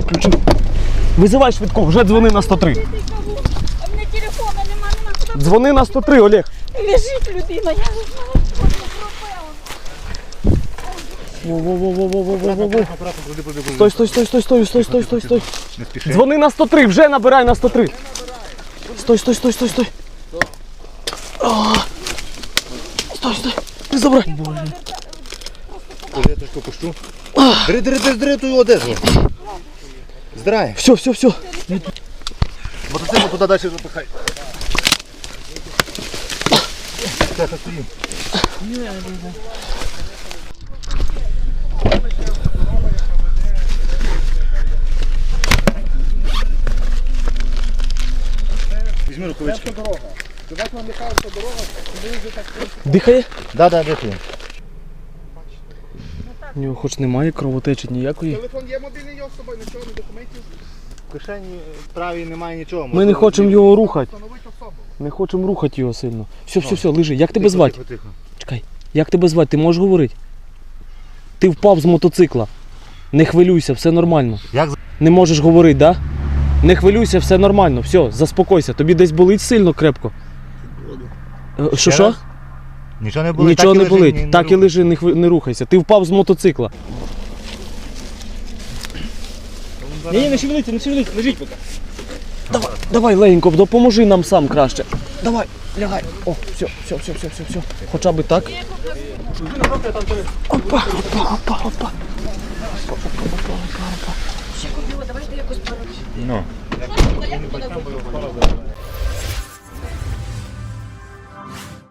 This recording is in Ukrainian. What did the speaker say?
Включив. Визивай швидко, вже дзвони на 103. А мене телефона нема, нема куди. Дзвони на 103, Олег. Лежить людина, я не знаю, що. Стой, стой, стой, стой, стой, стой, стой, стой, стой. Не спіши. Дзвони на 103, вже набирай на 103. Стой, стой, стой, стой, стой. А. Стой, стой. Не забирай. Коли я трошки пущу. Дри, дри, дри, дри ту одежу. Здирай. Все, все, все. Вот Мотоцикл туда дальше запихай. Так, рукавички. Дорога. Да, да, дихає. У нього хоч немає кровотечі ніякої. Телефон є мобільний його з собою, нічого, не документів. В кишені правій немає нічого. Ми не хочемо його рухати. Встановити особу. Не хочемо рухати його сильно. Все, все, все, лежи. Як тебе звати? Тихо, тихо. Чекай. Як тебе звати? Ти можеш говорити? Ти впав з мотоцикла. Не хвилюйся, все нормально. Як з- Не можеш говорити, да? Не хвилюйся, все нормально. Все, заспокойся. Тобі десь болить сильно крепко. Е, Що Ще що? раз? Нічого не болить. Нічого так не лежи, болить. не так і лежи, не, хви- не рухайся. Ти впав з мотоцикла. Ні, ні, не шевеліться, не шевеліться, лежіть поки. Давай, давай, легенько, допоможи нам сам краще. Давай, лягай. О, все, все, все, все, все, все. Хоча б так. Опа, опа, опа, опа. Ну.